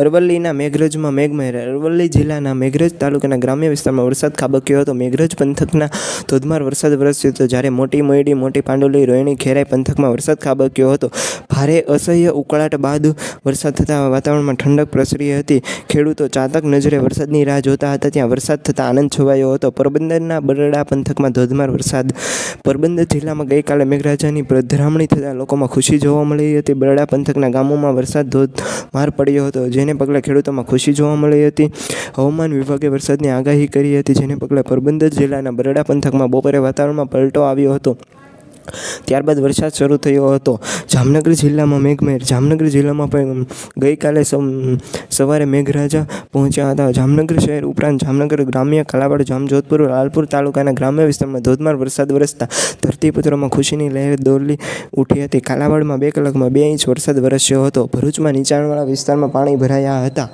અરવલ્લીના મેઘરજમાં મેઘમહેર અરવલ્લી જિલ્લાના મેઘરજ તાલુકાના ગ્રામ્ય વિસ્તારમાં વરસાદ ખાબક્યો હતો. મેઘરજ પંથકના ધોધમાર વરસાદ વરસ્યો હતો. જ્યારે મોટી મોયડી, મોટી પાંડોલી રોહિણી ખેરાઈ પંથકમાં વરસાદ ખાબક્યો હતો. ભારે અસહ્ય ઉકળાટ બાદ વરસાદ થતાં વાતાવરણમાં ઠંડક પ્રસરી હતી. ખેડૂતો ચાતક નજરે વરસાદની રાહ જોતા હતા. ત્યાં વરસાદ થતાં આનંદ છવાયો હતો. પોરબંદરના બરડા પંથકમાં ધોધમાર વરસાદ. પોરબંદર જિલ્લામાં ગઈકાલે મેઘરાજાની પ્રધરામણી થતાં લોકોમાં ખુશી જોવા મળી હતી. બરડા પંથકના ગામોમાં વરસાદ ધોધમાર પડ્યો હતો. જેને પગલે ખેડૂતોમાં ખુશી જોવા મળી હતી. હવામાન વિભાગે વરસાદની આગાહી કરી હતી, જેને પગલે પોરબંદર જિલ્લાના બરડા પંથકમાં બપોરે વાતાવરણમાં પલટો આવ્યો હતો. ત્યારબાદ વરસાદ શરૂ થયો હતો. જામનગર જિલ્લામાં મેઘમહેર જામનગર જિલ્લામાં પણ ગઈકાલે સવારે મેઘરાજા પહોંચ્યા હતા. જામનગર શહેર ઉપરાંત જામનગર ગ્રામ્ય કલાવાડ જામજોધપુર લાલપુર તાલુકાના ગ્રામ્ય વિસ્તારમાં ધોધમાર વરસાદ વરસતા ધરતીપુત્રોમાં ખુશીની લહેર દોરલી ઉઠી હતી. કાલાવાડમાં બે કલાકમાં બે ઇંચ વરસાદ વરસ્યો હતો. ભરૂચમાં નીચાણવાળા વિસ્તારમાં પાણી ભરાયા હતા.